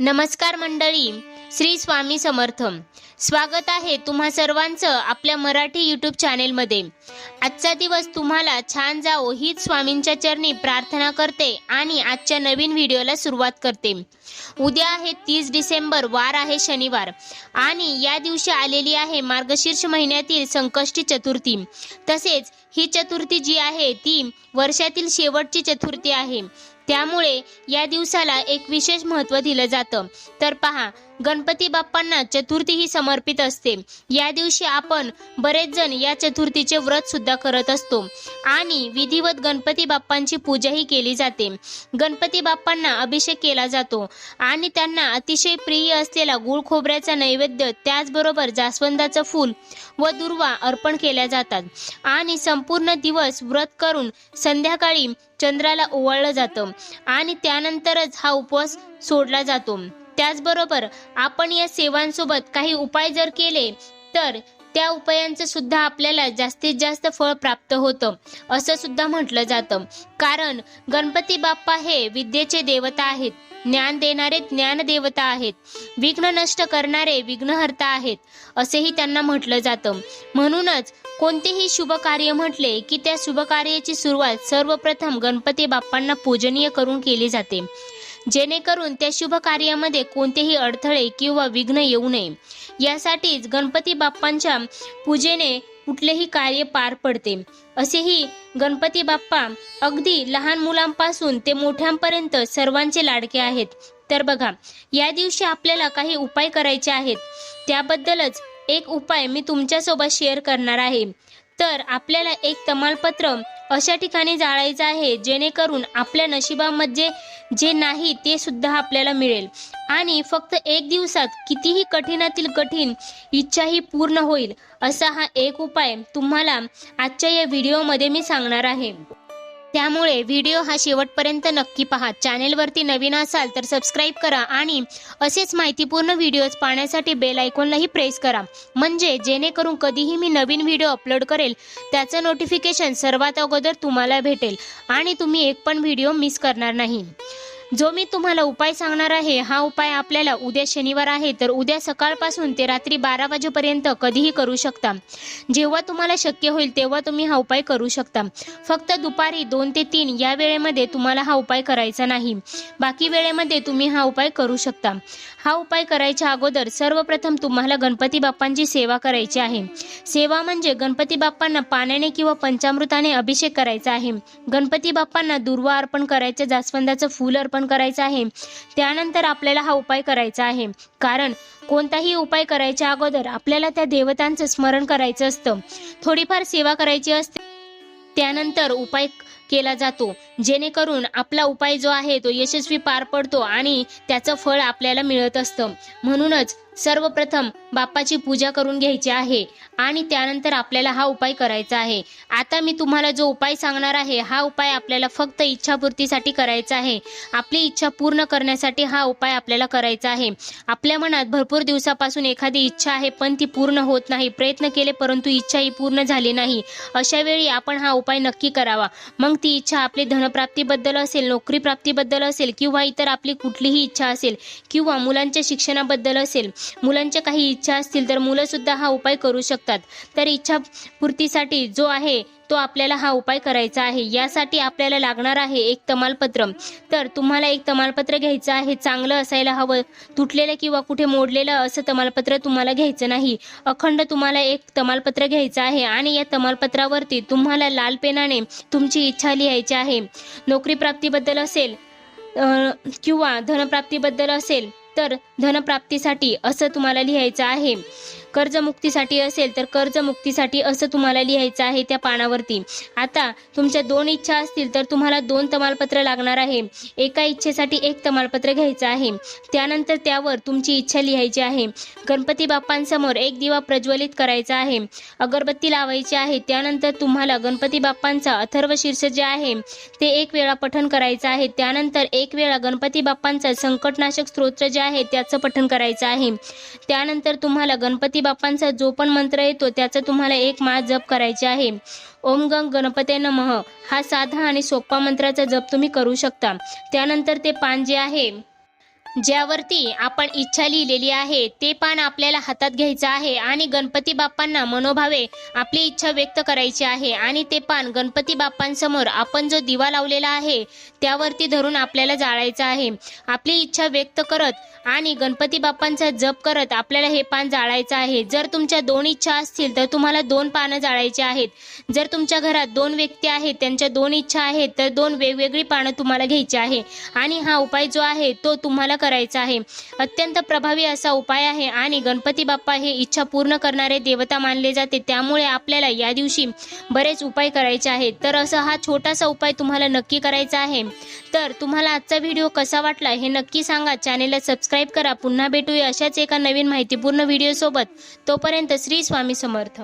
नमस्कार मंडळी श्री स्वामी समर्थ. स्वागत आहे तुम्हा सर्वांचं आपल्या मराठी यूट्यूब चॅनेलमध्ये आजचा दिवस तुम्हाला छान जाओ हीच स्वामींच्या चरणी प्रार्थना करते आणि आजच्या नवीन व्हिडिओला सुरुवात करते. उद्या आहे तीस डिसेंबर वार आहे शनिवार. आणि या दिवशी आलेली आहे मार्गशीर्ष महिन्यातील संकष्टी चतुर्थी. तसेच ही चतुर्थी जी आहे ती वर्षातील शेवटची चतुर्थी आहे. त्यामुळे या दिवसाला एक विशेष महत्त्व दिलं जातं. तर पहा गणपती बाप्पांना चतुर्थी ही समर्पित असते. या दिवशी आपण बरेच जण या चतुर्थीचे व्रत सुद्धा करत असतो. आणि विधिवत गणपती बाप्पांची पूजाही केली जाते. गणपती बाप्पांना अभिषेक केला जातो. आणि त्यांना अतिशय प्रिय असलेला गुळ खोबऱ्याचा नैवेद्य त्याचबरोबर जास्वंदाचं फूल व दुर्वा अर्पण केल्या जातात. आणि संपूर्ण दिवस व्रत करून संध्याकाळी चंद्राला ओवाळलं जातं. आणि त्यानंतरच हा उपवास सोडला जातो. त्याचबरोबर आपण या सेवांसोबत काही उपाय जर केले तर त्या उपायांचं सुद्धा आपल्याला जास्तीत जास्त फळ प्राप्त होतं असं सुद्धा म्हटलं जातं. कारण गणपती बाप्पा हे विद्येचे देवता आहेत ज्ञान देणारे ज्ञान देवता आहेत विघ्न नष्ट करणारे विघ्नहर्ता आहेत असेही त्यांना म्हटलं जातं. म्हणूनच कोणतेही शुभ कार्य म्हटले की त्या शुभ कार्याची सुरुवात सर्वप्रथम गणपती बाप्पांना पूजनीय करून केली जाते. जेणेकरून त्या शुभ कार्यामध्ये कोणतेही अडथळे किंवा विघ्न येऊ नये. यासाठीच गणपती बाप्पांच्या पूजेने कुठलेही कार्य पार पडते. असेही गणपती बाप्पा अगदी लहान मुलांपासून ते मोठ्यांपर्यंत सर्वांचे लाडके आहेत. तर बघा या दिवशी आपल्याला काही उपाय करायचे आहेत. त्याबद्दलच एक उपाय मी तुमच्यासोबत शेअर करणार आहे. तर आपल्याला एक तमालपत्र अशा ठिकाणी जाळायचं आहे जेणेकरून आपल्या नशिबामध्ये जे नाही ते सुद्धा आपल्याला मिळेल. आणि फक्त एक दिवसात कितीही कठीणातील कठीण इच्छाही पूर्ण होईल असा हा एक उपाय तुम्हाला आजच्या या व्हिडिओमध्ये मी सांगणार आहे. त्यामुळे व्हिडिओ हा शेवटपर्यंत नक्की पहा. चॅनेलवरती नवीन असाल तर सबस्क्राईब करा आणि असेच माहितीपूर्ण व्हिडिओज पाहण्यासाठी बेल आयकॉनलाही प्रेस करा. म्हणजे जेणेकरून कधीही मी नवीन व्हिडिओ अपलोड करेल त्याचं नोटिफिकेशन सर्वात अगोदर तुम्हाला भेटेल आणि तुम्ही एक पण व्हिडिओ मिस करणार नाही. जो मी तुम्हाला उपाय सांगणार आहे हा उपाय आपल्याला उद्या शनिवार आहे तर उद्या सकाळपासून ते रात्री बारा वाजेपर्यंत कधीही करू शकता. जेव्हा तुम्हाला शक्य होईल तेव्हा तुम्ही हा उपाय करू शकता. फक्त दुपारी दोन ते तीन या वेळेमध्ये तुम्हाला हा उपाय करायचा नाही. बाकी वेळेमध्ये तुम्ही हा उपाय करू शकता. हा उपाय करायच्या अगोदर सर्वप्रथम तुम्हाला गणपती बाप्पांची सेवा करायची आहे. सेवा म्हणजे गणपती बाप्पांना पाण्याने किंवा पंचामृताने अभिषेक करायचा आहे. गणपती बाप्पांना दुर्वा अर्पण करायचं जास्वंदाचं फूल अर्पण करायचं आहे. त्यानंतर आपल्याला हा उपाय करायचा आहे. कारण कोणताही उपाय करायच्या अगोदर आपल्याला त्या देवतांचं स्मरण करायचं असतं. थोडीफार सेवा करायची असते. त्यानंतर उपाय केला जातो. जेणेकरून आपला उपाय जो आहे तो यशस्वी पार पडतो आणि त्याचं फळ आपल्याला मिळत असतं. म्हणूनच सर्वप्रथम बाप्पाची पूजा करून घ्यायची आहे आणि त्यानंतर आपल्याला हा उपाय करायचा आहे. आता मी तुम्हाला जो उपाय सांगणार आहे हा उपाय आपल्याला फक्त इच्छापूर्तीसाठी करायचा आहे. आपली इच्छा पूर्ण करण्यासाठी हा उपाय आपल्याला करायचा आहे. आपल्या मनात भरपूर दिवसापासून एखादी इच्छा आहे पण ती पूर्ण होत नाही. प्रयत्न केले परंतु इच्छा ही पूर्ण झाली नाही. अशा वेळी आपण हा उपाय नक्की करावा. मग ती इच्छा आपली धनप्राप्तीबद्दल असेल नोकरी प्राप्तीबद्दल असेल किंवा इतर आपली कुठलीही इच्छा असेल किंवा मुलांच्या शिक्षणाबद्दल असेल मुलांच्या काही इच्छा असतील तर मुलं सुद्धा हा उपाय करू शकतात. तर इच्छा पूर्तीसाठी जो आहे तो आपल्याला हा उपाय करायचा आहे. यासाठी आपल्याला लागणार आहे एक तमालपत्र. तर तुम्हाला एक तमालपत्र घ्यायचं आहे चांगलं असायला हवं तुटलेलं किंवा कुठे मोडलेलं असं तमालपत्र तुम्हाला घ्यायचं नाही. अखंड तुम्हाला एक तमालपत्र घ्यायचं आहे आणि या तमालपत्रावरती तुम्हाला लाल पेनाने तुमची इच्छा लिहायची आहे. नोकरी प्राप्तीबद्दल असेल किंवा धनप्राप्तीबद्दल असेल तर धनप्राप्तीसाठी असं तुम्हाला लिहायचं आहे. कर्जमुक्तीसाठी असेल तर कर्जमुक्तीसाठी असं तुम्हाला लिहायचं आहे त्या पानावरती. आता तुमच्या दोन इच्छा असतील तर तुम्हाला दोन तमालपत्र लागणार आहे. एका इच्छेसाठी एक तमालपत्र घ्यायचं आहे. त्यानंतर त्यावर तुमची इच्छा लिहायची आहे. गणपती बाप्पांसमोर एक दिवा प्रज्वलित करायचा आहे. अगरबत्ती लावायची आहे. त्यानंतर तुम्हाला गणपती बाप्पांचा अथर्व शीर्ष जे आहे ते एक वेळा पठण करायचं आहे. त्यानंतर एक वेळा गणपती बाप्पांचा संकटनाशक स्तोत्र जे आहे त्याचं पठण करायचं आहे. त्यानंतर तुम्हाला गणपती गणपती बाप्पांचा जो पण मंत्र येतो त्याचा तुम्हाला एक माळ जप करायचे आहे. ओम गंग गणपते नमः. हा साधा आणि सोपा मंत्राचा जप तुम्ही करू शकता. त्यानंतर ते पान जे आहे ज्यावरती आपण इच्छा लिहिलेली आहे ते पान आपल्याला हातात घ्यायचं आहे आणि गणपती बाप्पांना मनोभावे आपली इच्छा व्यक्त करायची आहे आणि ते पान गणपती बाप्पांसमोर आपण जो दिवा लावलेला आहे त्यावरती धरून आपल्याला जाळायचं आहे. आपली इच्छा व्यक्त करत आणि गणपती बाप्पांचा जप करत आपल्याला हे पान जाळायचं आहे. जर तुमच्या दोन इच्छा असतील तर तुम्हाला दोन पानं जाळायची आहेत. जर तुमच्या घरात दोन व्यक्ती आहेत त्यांच्या दोन इच्छा आहेत तर दोन वेगवेगळी पानं तुम्हाला घ्यायची आहे. आणि हा उपाय जो आहे तो तुम्हाला करायचा आहे. अत्यंत प्रभावी असा उपाय आहे आणि गणपती बाप्पा हे इच्छा पूर्ण करणारे देवता मानले जाते. त्यामुळे आपल्याला या दिवशी बरेच उपाय करायचे आहेत. तर असं हा छोटासा उपाय तुम्हाला नक्की करायचा आहे. तर तुम्हाला आजचा व्हिडिओ कसा वाटला हे नक्की सांगा. चॅनेलला सबस्क्राईब करा. पुन्हा भेटूया अशाच एका नवीन माहितीपूर्ण व्हिडिओसोबत. तोपर्यंत श्री स्वामी समर्थ.